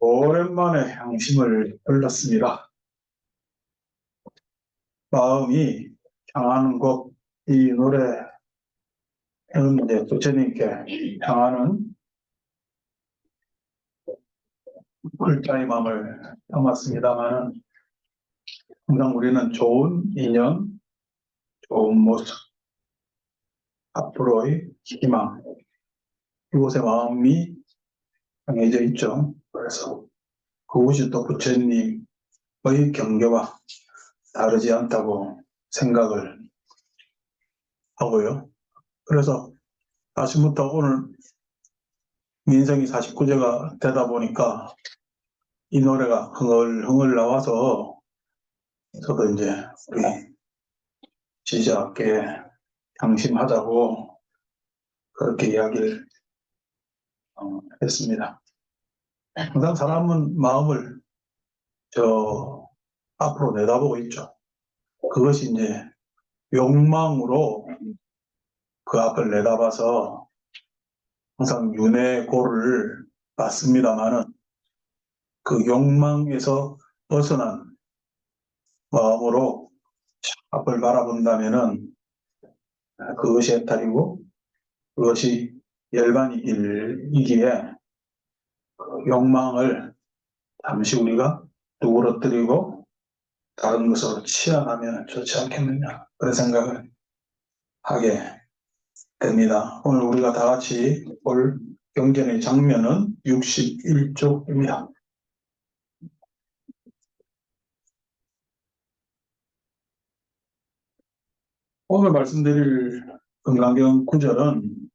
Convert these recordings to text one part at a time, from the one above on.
오랜만에 향심을 흘렀습니다. 마음이 향하는 곡, 이 노래는 이제 부처님께 향하는 글자의 마음을 담았습니다만은 항상 우리는 좋은 인연, 좋은 모습, 앞으로의 희망, 이곳에 마음이 향해져 있죠. 그래서 그것이 또 부처님의 경계와 다르지 않다고 생각을 하고요. 그래서 아침부터 오늘 민생이 49제가 되다 보니까 이 노래가 흥얼 흥얼 나와서 저도 이제 우리 지지학계 양심하자고 그렇게 이야기를 어, 했습니다. 항상 사람은 마음을 저 앞으로 내다보고 있죠. 그것이 이제 욕망으로 그 앞을 내다봐서 항상 윤회 고를 받습니다만은 그 욕망에서 벗어난 마음으로 앞을 바라본다면은 그것이 해탈이고 그것이 열반이기에 그 욕망을 잠시 우리가 누그러뜨리고 다른 것으로 치환하면 좋지 않겠느냐 그런 생각을 하게 됩니다. 오늘 우리가 다 같이 볼 경전의 장면은 61쪽입니다. 오늘 말씀드릴 금강경 구절은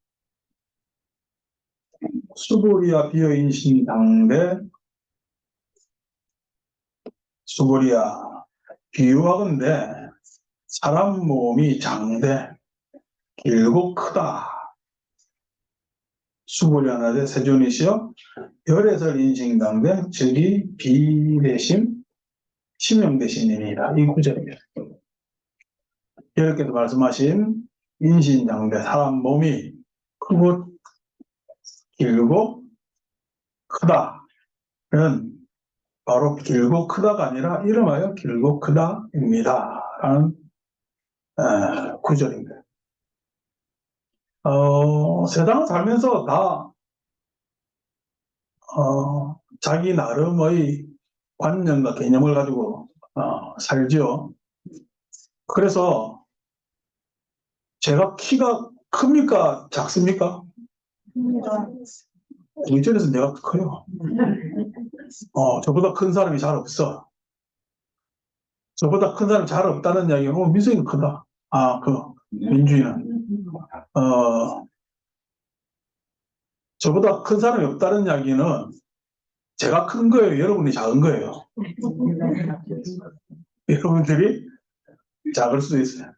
수보리아 비어인신 당대 수보리아 비유하건대 사람 몸이 장대 길고 크다 수보리아나대 세존이시여 열애설 인신당대 즉이 비대심 심형대신입니다. 이 구절입니다. 이렇게도 말씀하신 인신장대 사람 몸이 크고 길고 크다는 바로 길고 크다가 아니라 이름하여 길고 크다입니다. 라는 에, 구절입니다. 어, 세상을 살면서 다 어, 자기 나름의 관념과 개념을 가지고 어, 살죠. 그래서 제가 키가 큽니까? 작습니까? 의전에서 내가 커요. 어, 저보다 큰 사람이 잘 없어. 저보다 큰 사람이 잘 없다는 이야기는, 어, 민성이가 크다. 아, 그, 민주인은. 어, 저보다 큰 사람이 없다는 이야기는 제가 큰 거예요. 여러분이 작은 거예요. 여러분들이 작을 수도 있어요.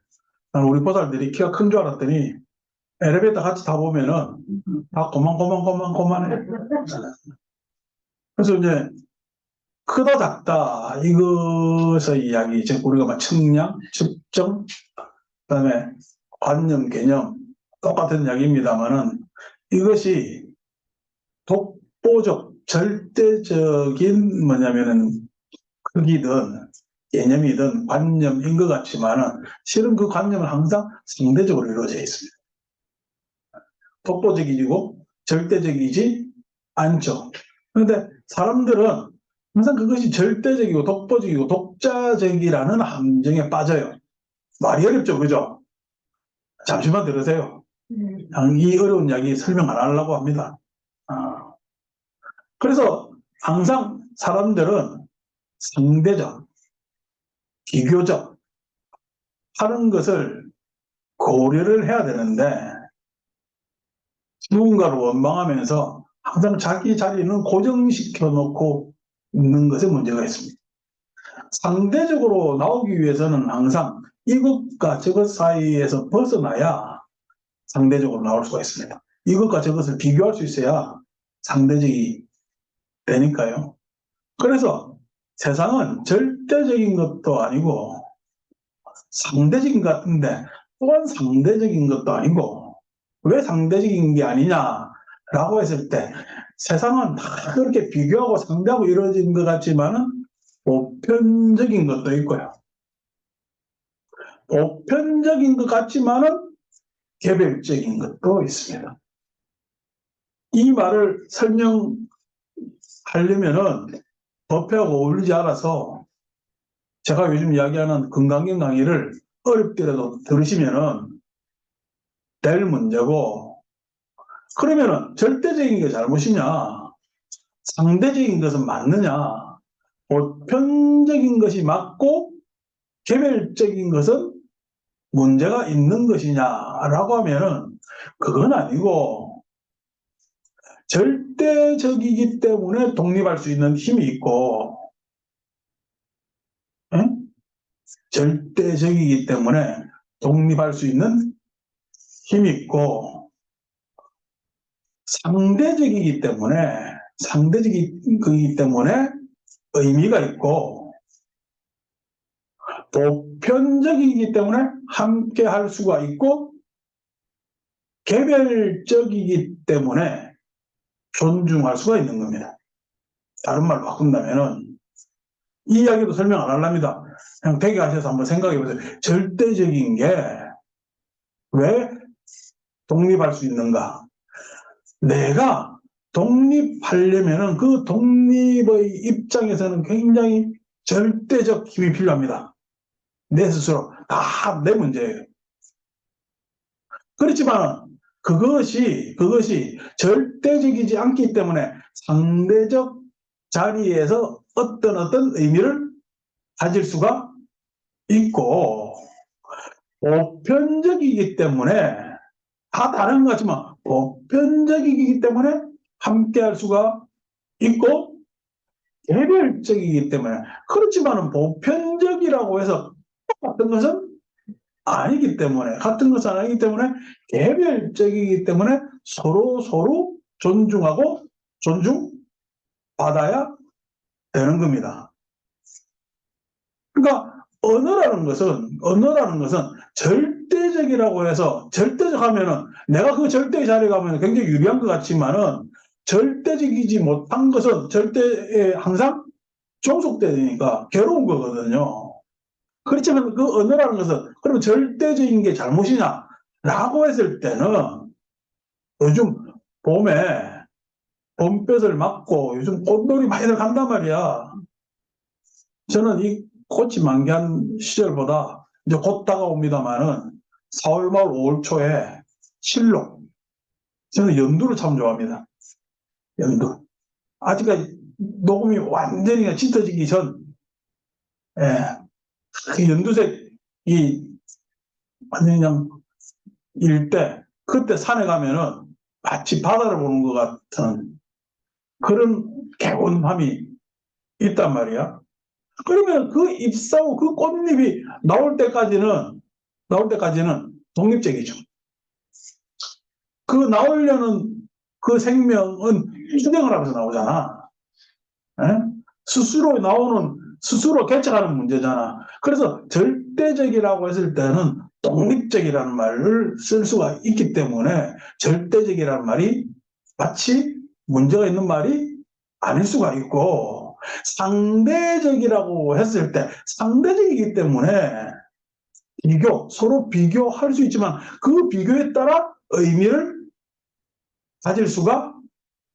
나는 우리 보살들이 키가 큰 줄 알았더니 엘리베이터 같이 타보면은 다 고만고만고만고만해. 그래서 이제 크다 작다 이것의 이야기 이제 우리가 막 측량, 측정, 그다음에 관념, 개념 똑같은 이야기입니다만은 이것이 독보적 절대적인 뭐냐면은 크기든 개념이든 관념인 것 같지만은 실은 그 관념은 항상 상대적으로 이루어져 있습니다. 독보적이고 절대적이지 않죠. 그런데 사람들은 항상 그것이 절대적이고 독보적이고 독자적이라는 함정에 빠져요. 말이 어렵죠, 그죠? 잠시만 들으세요. 이 어려운 이야기 설명 안 하려고 합니다. 아. 그래서 항상 사람들은 상대적, 비교적 하는 것을 고려를 해야 되는데 누군가를 원망하면서 항상 자기 자리는 고정시켜 놓고 있는 것에 문제가 있습니다. 상대적으로 나오기 위해서는 항상 이것과 저것 사이에서 벗어나야 상대적으로 나올 수가 있습니다. 이것과 저것을 비교할 수 있어야 상대적이 되니까요. 그래서 세상은 절대적인 것도 아니고 상대적인 것 같은데 또한 상대적인 것도 아니고 왜 상대적인 게 아니냐 라고 했을 때 세상은 다 그렇게 비교하고 상대하고 이루어진 것 같지만은 보편적인 것도 있고요. 보편적인 것 같지만은 개별적인 것도 있습니다. 이 말을 설명하려면은 법회하고 어울리지 않아서 제가 요즘 이야기하는 건강경 강의를 어렵게라도 들으시면은 될 문제고 그러면은 절대적인 게 잘못이냐 상대적인 것은 맞느냐 보편적인 것이 맞고 개별적인 것은 문제가 있는 것이냐라고 하면은 그건 아니고 절대적이기 때문에 독립할 수 있는 힘이 있고 응? 절대적이기 때문에 독립할 수 있는 힘이 있고 상대적이기 때문에 상대적이기 때문에 의미가 있고 보편적이기 때문에 함께 할 수가 있고 개별적이기 때문에 존중할 수가 있는 겁니다. 다른 말로 바꾼다면은 이 이야기도 설명 안 하랍니다. 그냥 대기 하셔서 한번 생각해 보세요. 절대적인 게 왜 독립할 수 있는가? 내가 독립하려면은 그 독립의 입장에서는 굉장히 절대적 힘이 필요합니다. 내 스스로 다 내 문제예요. 그렇지만 그것이 그것이 절대적이지 않기 때문에 상대적 자리에서 어떤 어떤 의미를 가질 수가 있고 보편적이기 때문에 다 다른 것 같지만 보편적이기 때문에 함께 할 수가 있고 개별적이기 때문에 그렇지만은 보편적이라고 해서 똑같은 것은 아니기 때문에 같은 것은 아니기 때문에 개별적이기 때문에 서로 서로 존중하고 존중받아야 되는 겁니다. 그러니까 언어라는 것은 언어라는 것은 절 대적이라고 해서 절대적 하면은 내가 그 절대의 자리에 가면 굉장히 유리한 것 같지만은 절대적이지 못한 것은 절대에 항상 종속되니까 괴로운 거거든요. 그렇지만 그 언어라는 것은 그러면 절대적인 게 잘못이냐? 라고 했을 때는 요즘 봄에 봄볕을 맞고 요즘 꽃놀이 많이들 간단 말이야. 저는 이 꽃이 만개한 시절보다 이제 곧 다가옵니다만은 4월 말 5월 초에 실록 저는 연두를 참 좋아합니다. 연두. 아직까지 녹음이 완전히 짙어지기 전, 예, 그 연두색 이 완전히 그냥 일 때 그때 산에 가면은 마치 바다를 보는 것 같은 그런 개운함이 있단 말이야. 그러면 그 잎사고 그 꽃잎이 나올 때까지는 나올 때까지는 독립적이죠. 그 나오려는 그 생명은 수행을 하면서 나오잖아. 에? 스스로 나오는 스스로 개척하는 문제잖아. 그래서 절대적이라고 했을 때는 독립적이라는 말을 쓸 수가 있기 때문에 절대적이라는 말이 마치 문제가 있는 말이 아닐 수가 있고 상대적이라고 했을 때 상대적이기 때문에 비교, 서로 비교할 수 있지만 그 비교에 따라 의미를 가질 수가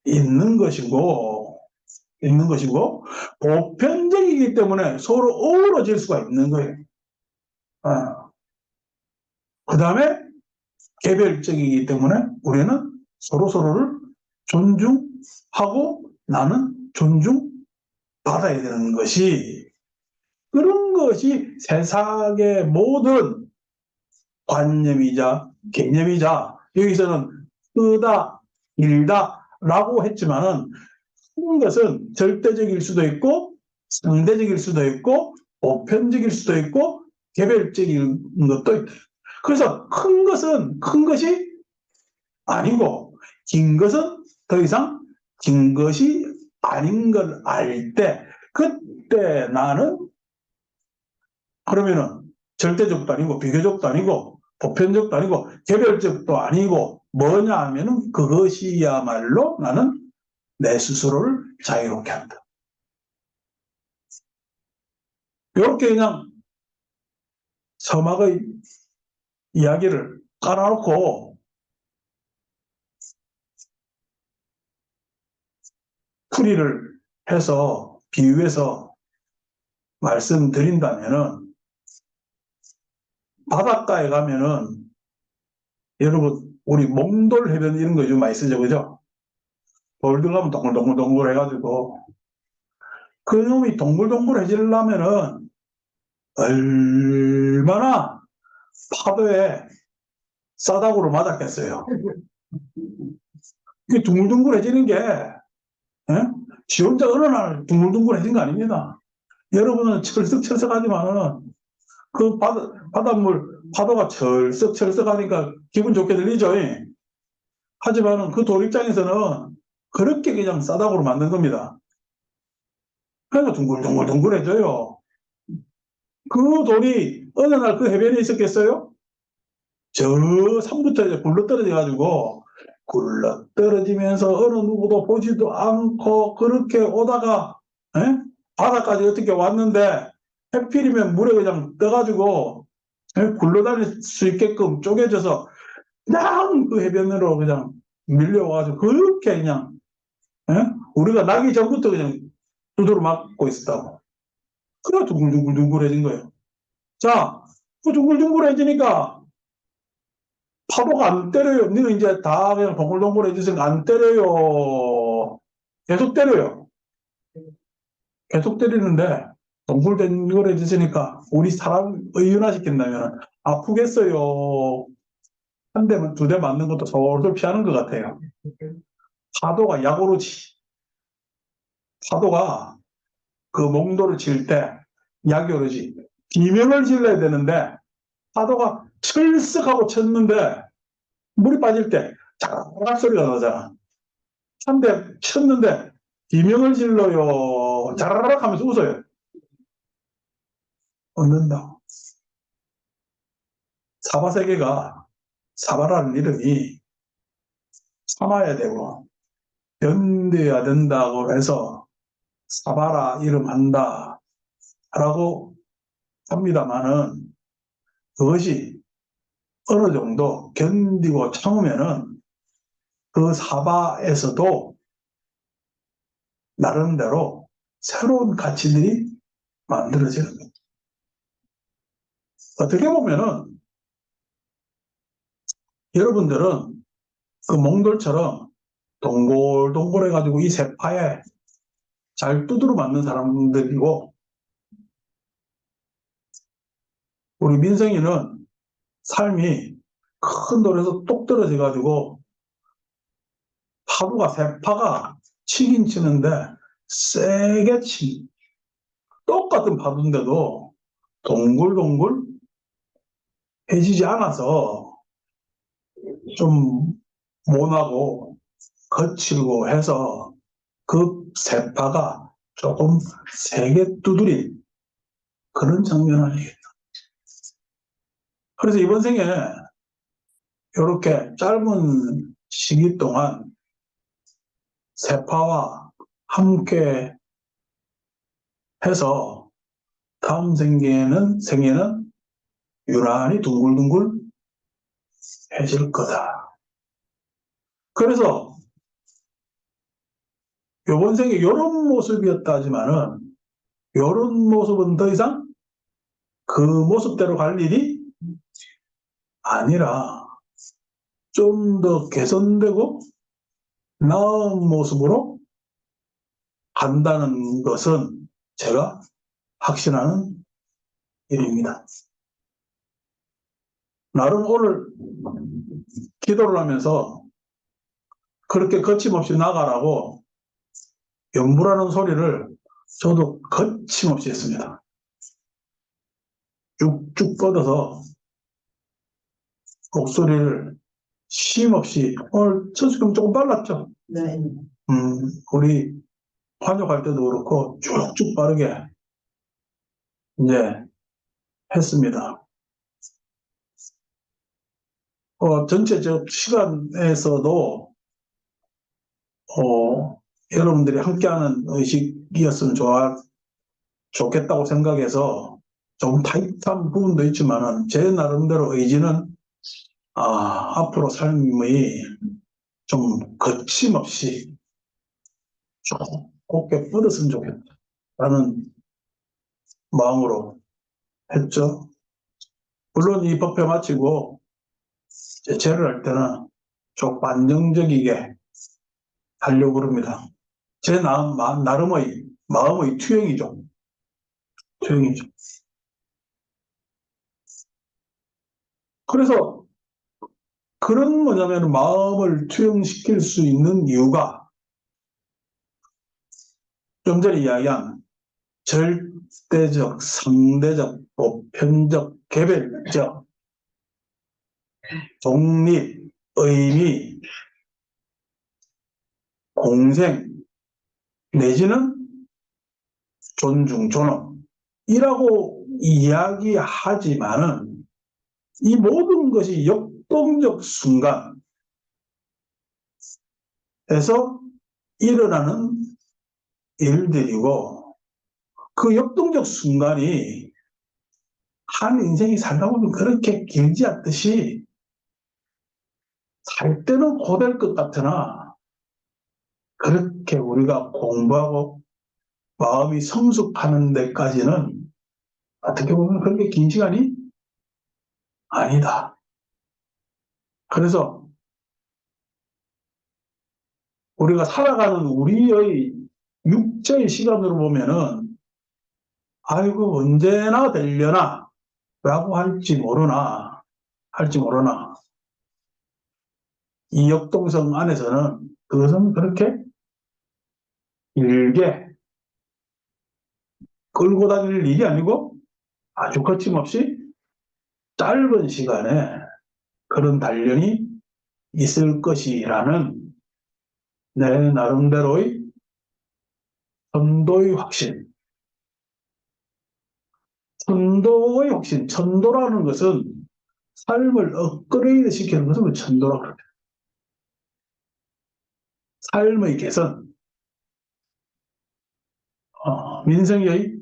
있는 것이고 있는 것이고 보편적이기 때문에 서로 어우러질 수가 있는 거예요. 아. 그 다음에 개별적이기 때문에 우리는 서로 서로를 존중하고 나는 존중 받아야 되는 것이 그런 것이 세상의 모든 관념이자 개념이자 여기서는 크다, 길다 라고 했지만은 큰 것은 절대적일 수도 있고 상대적일 수도 있고 보편적일 수도 있고 개별적인 것도 있다. 그래서 큰 것은 큰 것이 아니고 긴 것은 더 이상 긴 것이 아닌 걸 알 때 그때 나는 그러면은 절대적도 아니고 비교적도 아니고 보편적도 아니고 개별적도 아니고 뭐냐 하면은 그것이야말로 나는 내 스스로를 자유롭게 한다. 이렇게 그냥 서막의 이야기를 깔아놓고 풀이를 해서 비유해서 말씀드린다면은 바닷가에 가면은 여러분 우리 몽돌 해변 이런 거 요즘 많이 쓰죠 그죠? 돌 들어가면 동글동글동글 해가지고 그 놈이 동글동글해지려면은 얼마나 파도에 싸다구로 맞았겠어요. 이게 둥글둥글해지는 게, 예? 지 혼자 어느 날 둥글둥글해진 거 아닙니다. 여러분은 철썩철썩하지만은 그 바다, 바닷물, 파도가 철썩철썩 하니까 기분 좋게 들리죠. 예? 하지만은 그돌 입장에서는 그렇게 그냥 싸다구로 만든 겁니다. 그러니까 둥글둥글둥글해져요. 그 돌이 어느 날 그 해변에 있었겠어요? 저 산부터 이제 굴러 떨어져 가지고 굴러 떨어지면서 어느 누구도 보지도 않고 그렇게 오다가 에? 바다까지 어떻게 왔는데 해필이면 물에 그냥 떠가지고 에? 굴러다닐 수 있게끔 쪼개져서 그냥 그 해변으로 그냥 밀려와가지고 그렇게 그냥 에? 우리가 나기 전부터 그냥 두드러 맞고 있었다고. 그래 둥글둥글둥글해진 거예요. 자, 그 둥글둥글해지니까 파도가 안 때려요. 너는 이제 다 그냥 동글동글해지니까 안 때려요. 계속 때려요. 계속 때리는데 동글동글해지니까 우리 사람 의윤화시킨다면 아프겠어요. 한 대만 두대 맞는 것도 솔솔 피하는 것 같아요. 파도가 약오르지. 파도가 그 몽도를 칠 때 약이 오르지. 비명을 질러야 되는데 파도가 철썩하고 쳤는데 물이 빠질 때 자락 소리가 나잖아. 한 대 쳤는데 비명을 질러요. 자라락 하면서 웃어요. 웃는다. 사바세계가 사바라는 이름이 참아야 되고 견뎌야 된다고 해서 사바라 이름 한다 라고 합니다만은 그것이 어느 정도 견디고 참으면은 그 사바에서도 나름대로 새로운 가치들이 만들어지는 겁니다. 어떻게 보면은 여러분들은 그 몽돌처럼 동글동글해가지고 이 세파에 잘 두드러 맞는 사람들이고 우리 민성이는 삶이 큰 돌에서 똑 떨어져 가지고 파도가 세파가 치긴 치는데 세게 치 똑같은 파도인데도 동글동글 해지지 않아서 좀 모나고 거칠고 해서 그 세파가 조금 세게 두드린 그런 장면 아니겠다. 그래서 이번 생에 이렇게 짧은 시기 동안 세파와 함께 해서 다음 생에는 생에는 유난히 둥글둥글 해질 거다. 그래서 요번 생에 이런 모습이었다 하지만은 이런 모습은 더 이상 그 모습대로 갈 일이 아니라 좀 더 개선되고 나은 모습으로 간다는 것은 제가 확신하는 일입니다. 나름 오늘 기도를 하면서 그렇게 거침없이 나가라고 연부라는 소리를 저도 거침없이 했습니다. 쭉쭉 뻗어서 목소리를 쉼없이 오늘 첫 지금 조금 빨랐죠? 네. 음, 우리 환욕할 때도 그렇고 쭉쭉 빠르게 이제 했습니다. 어, 전체적 시간에서도 어, 여러분들이 함께하는 의식이었으면 좋아, 좋겠다고 생각해서 좀 타이트한 부분도 있지만은 제 나름대로 의지는 아, 앞으로 삶의 좀 거침없이 좀 곱게 뻗었으면 좋겠다 라는 마음으로 했죠. 물론 이 법회 마치고 제체를 할 때는 좀 안정적이게 하려고 그럽니다. 제 나, 마- 나름의 마음의 투영이죠. 투영이죠. 그래서 그런 뭐냐면 마음을 투영시킬 수 있는 이유가 좀 전에 이야기한 절대적, 상대적, 보편적, 개별적, 독립, 의미, 공생, 내지는 존중, 존엄이라고 이야기하지만은 이 모든 것이 역동적 순간에서 일어나는 일들이고 그 역동적 순간이 한 인생이 살다 보면 그렇게 길지 않듯이 살 때는 고될 것 같으나 그렇게 우리가 공부하고 마음이 성숙하는 데까지는 어떻게 보면 그렇게 긴 시간이 아니다. 그래서 우리가 살아가는 우리의 육체의 시간으로 보면은 아이고 언제나 되려나? 라고 할지 모르나? 할지 모르나 이 역동성 안에서는 그것은 그렇게 길게 끌고 다닐 일이 아니고 아주 거침없이 짧은 시간에 그런 단련이 있을 것이라는 내 나름대로의 천도의 확신. 천도의 확신, 천도라는 것은 삶을 업그레이드 시키는 것을 천도라고 합니다. 삶의 개선, 어, 민생의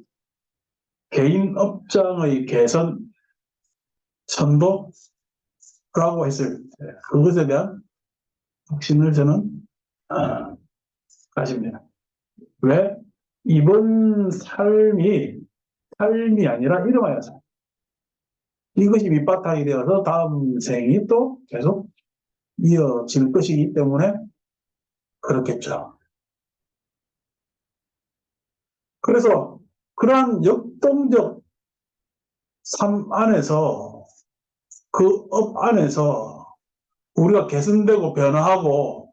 개인 업장의 개선, 천도라고 했을 때 그것에 대한 확신을 저는 어, 가집니다. 왜? 이번 삶이 삶이 아니라 이름하여 삶. 이것이 밑바탕이 되어서 다음 생이 또 계속 이어질 것이기 때문에 그렇겠죠. 그래서 그러한 역동적 삶 안에서 그 업 안에서 우리가 개선되고 변화하고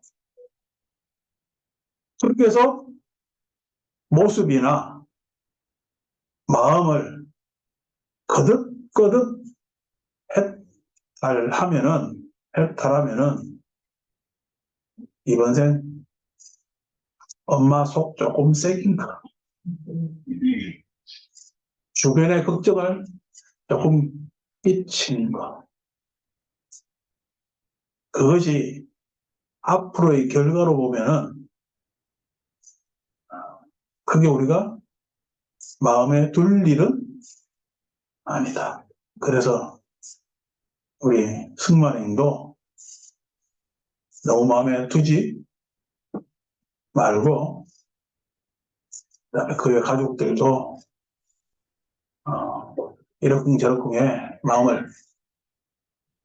그렇게 해서 모습이나 마음을 거듭거듭 해탈하면은 해탈하면은 이번 생 엄마 속 조금 새긴가 주변의 걱정을 조금 끼친 거 그것이 앞으로의 결과로 보면은 그게 우리가 마음에 둘 일은 아니다. 그래서 우리 승만행도 너무 마음에 두지 말고 그의 가족들도 어, 이러쿵저러쿵에 마음을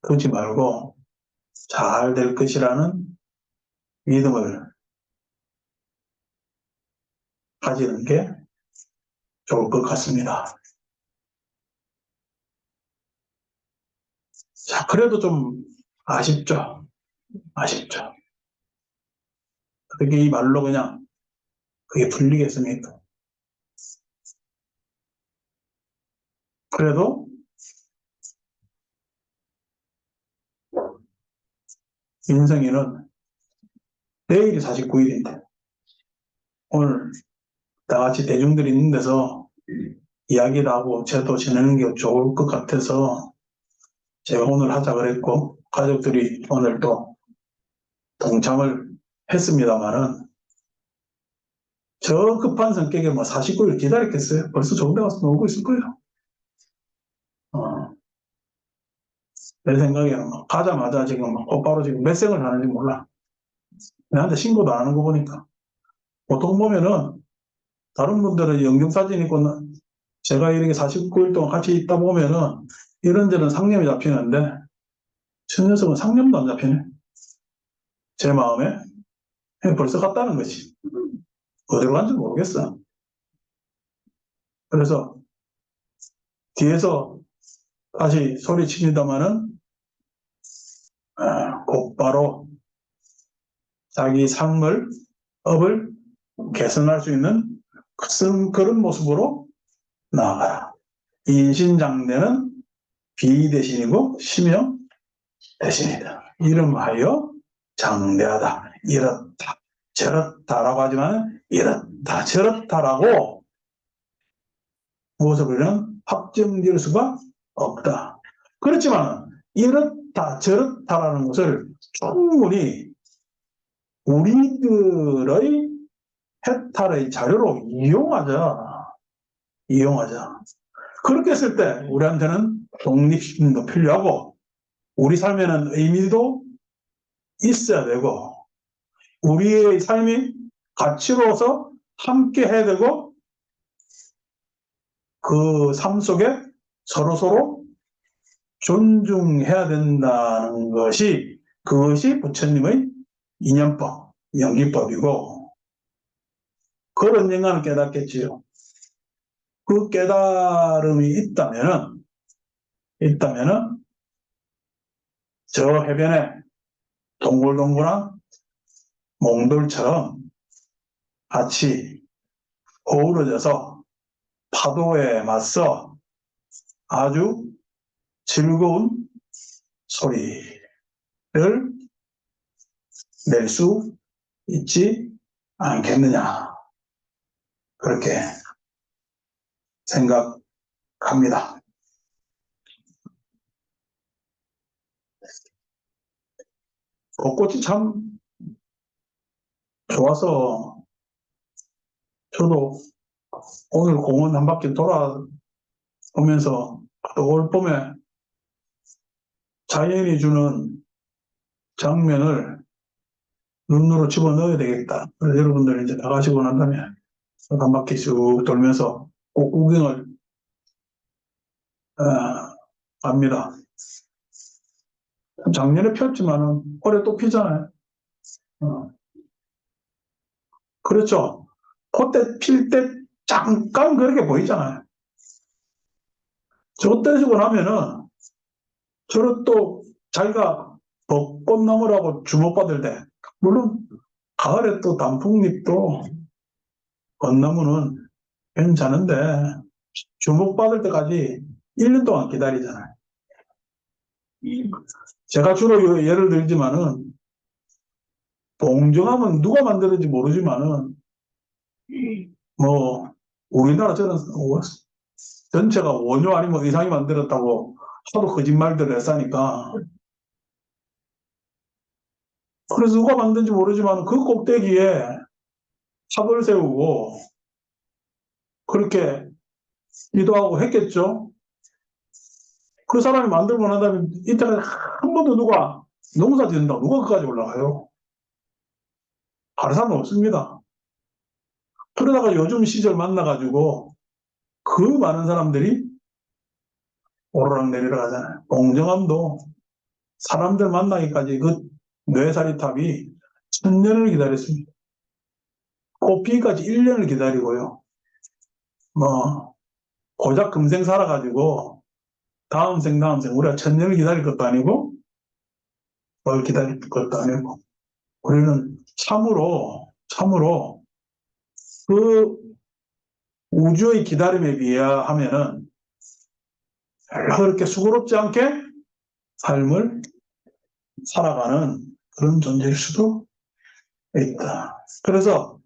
두지 말고 잘 될 것이라는 믿음을 가지는 게 좋을 것 같습니다. 자, 그래도 좀 아쉽죠? 아쉽죠? 어떻게 이 말로 그냥 그게 풀리겠습니까? 그래도 민성이는 내일이 49일인데 오늘 다 같이 대중들이 있는 데서 이야기를 하고 제도 지내는 게 좋을 것 같아서 제가 오늘 하자 그랬고 가족들이 오늘 또 동참을 했습니다만은 저 급한 성격에 뭐 49일 기다렸겠어요. 벌써 좋은 데 가서 놀고 있을 거예요. 어. 내 생각에는 뭐 가자마자 지금 막 곧바로 지금 몇 생을 하는지 몰라. 내한테 신고도 안 하는 거 보니까. 보통 보면은 다른 분들은 영정사진 있고 나- 제가 이렇게 49일 동안 같이 있다 보면은 이런저런 상념이 잡히는데 저 녀석은 상념도 안 잡히네. 제 마음에 벌써 갔다는 거지. 어디로 간지 모르겠어. 그래서 뒤에서 다시 소리칩니다마는 아, 곧바로 자기 삶을 업을 개선할 수 있는 그런, 모습으로 나아가라. 인신장대는 비 대신이고 심형 대신이다. 이름하여 장대하다. 이렇다. 저렇다라고 하지만 이렇다. 저렇다라고 무엇을 그리는 확정 지을 수가 없다. 그렇지만 이렇다 저렇다라는 것을 충분히 우리들의 해탈의 자료로 이용하자. 이용하자. 그렇게 했을 때 우리한테는 독립심도 필요하고 우리 삶에는 의미도 있어야 되고 우리의 삶이 가치로서 함께 해야 되고 그 삶 속에 서로서로 존중해야 된다는 것이 그것이 부처님의 인연법, 연기법이고 그런 인간은 깨닫겠지요. 그 깨달음이 있다면은 있다면은 저 해변에 동글동글한 몽돌처럼 같이 어우러져서 파도에 맞서 아주 즐거운 소리를 낼 수 있지 않겠느냐. 그렇게 생각합니다. 벚꽃이 참 좋아서 저도 오늘 공원 한 바퀴 돌아오면서 또올 봄에 자연이 주는 장면을 눈으로 집어넣어야 되겠다. 그래서 여러분들 이제 나가시고 난 다음에 한 바퀴 쭉 돌면서 꽃 구경을 어, 합니다. 작년에 폈지만은 올해 또 피잖아요. 어. 그렇죠. 그때 필 때 잠깐 그렇게 보이잖아요. 저거 떼주고 나면은 저를 또 자기가 벚꽃 나무라고 주목받을 때 물론 가을에 또 단풍잎도 벚나무는 괜찮은데 주목받을 때까지 1년 동안 기다리잖아요. 제가 주로 요- 예를 들지만은 봉정하면 누가 만드는지 모르지만은 뭐 우리나라처럼 뭐 전체가 원효 아니면 의상이 만들었다고 하도 거짓말들을 했으니까 그래서 누가 만든지 모르지만 그 꼭대기에 탑을 세우고 그렇게 기도하고 했겠죠. 그 사람이 만들고 난 다음에 인터넷 한 번도 누가 농사 짓는다 누가 그까지 올라가요? 다른 사람 없습니다. 그러다가 요즘 시절 만나가지고 그 많은 사람들이 오르락 내리락 하잖아요. 공정함도 사람들 만나기까지 그 뇌살이 탑이 천년을 기다렸습니다. 꽃피기까지 1년을 기다리고요. 뭐 고작 금생 살아가지고 다음 생 다음 생 우리가 천년을 기다릴 것도 아니고 뭘 기다릴 것도 아니고 우리는 참으로 참으로 그 우주의 기다림에 비하면은 별로 그렇게 수고롭지 않게 삶을 살아가는 그런 존재일 수도 있다. 그래서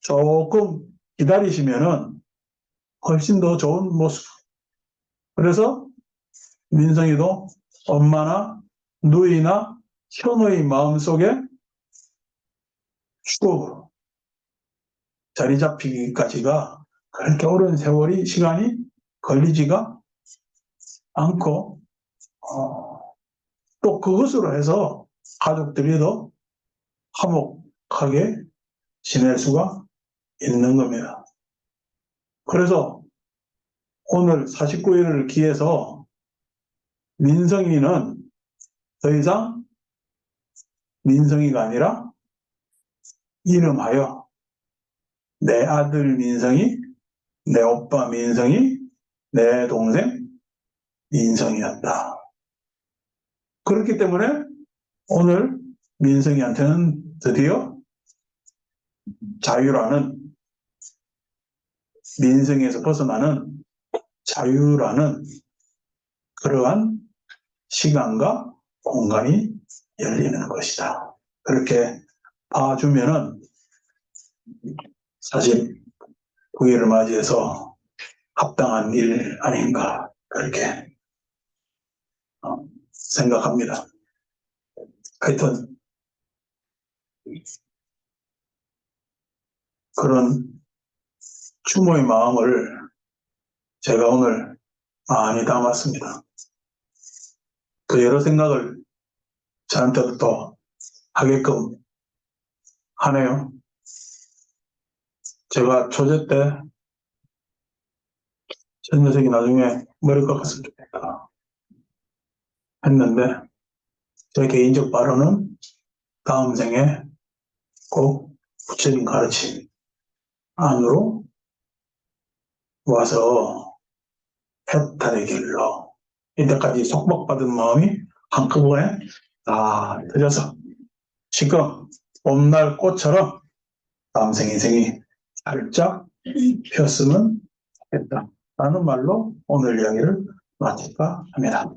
조금 기다리시면은 훨씬 더 좋은 모습. 그래서 민성이도 엄마나 누이나 현의 마음속에 쭉 자리 잡히기까지가 그렇게 오랜 세월이 시간이 걸리지가 않고 어, 또 그것으로 해서 가족들이 더 화목하게 지낼 수가 있는 겁니다. 그래서 오늘 49일을 기해서 민성이는 더 이상 민성이가 아니라 이름하여 내 아들 민성이, 내 오빠 민성이, 내 동생 민성이었다. 그렇기 때문에 오늘 민성이한테는 드디어 자유라는 민성에서 벗어나는 자유라는 그러한 시간과 공간이 열리는 것이다. 그렇게 봐주면은 사실 9일을 맞이해서 합당한 일 아닌가 그렇게 어, 생각합니다. 하여튼 그런 추모의 마음을 제가 오늘 많이 담았습니다. 그 여러 생각을 저한테도 하게끔 하네요. 제가 초제 때, 저 녀석이 나중에 머리 깎았으면 좋겠다. 했는데, 제 개인적 발언은 다음 생에 꼭 부처님 가르침 안으로 와서 해탈의 길로 이때까지 속박받은 마음이 한꺼번에 다 터져서 지금 봄날 꽃처럼 다음 생 인생이 살짝 폈으면 좋겠다 라는 말로 오늘 이야기를 마칠까 합니다.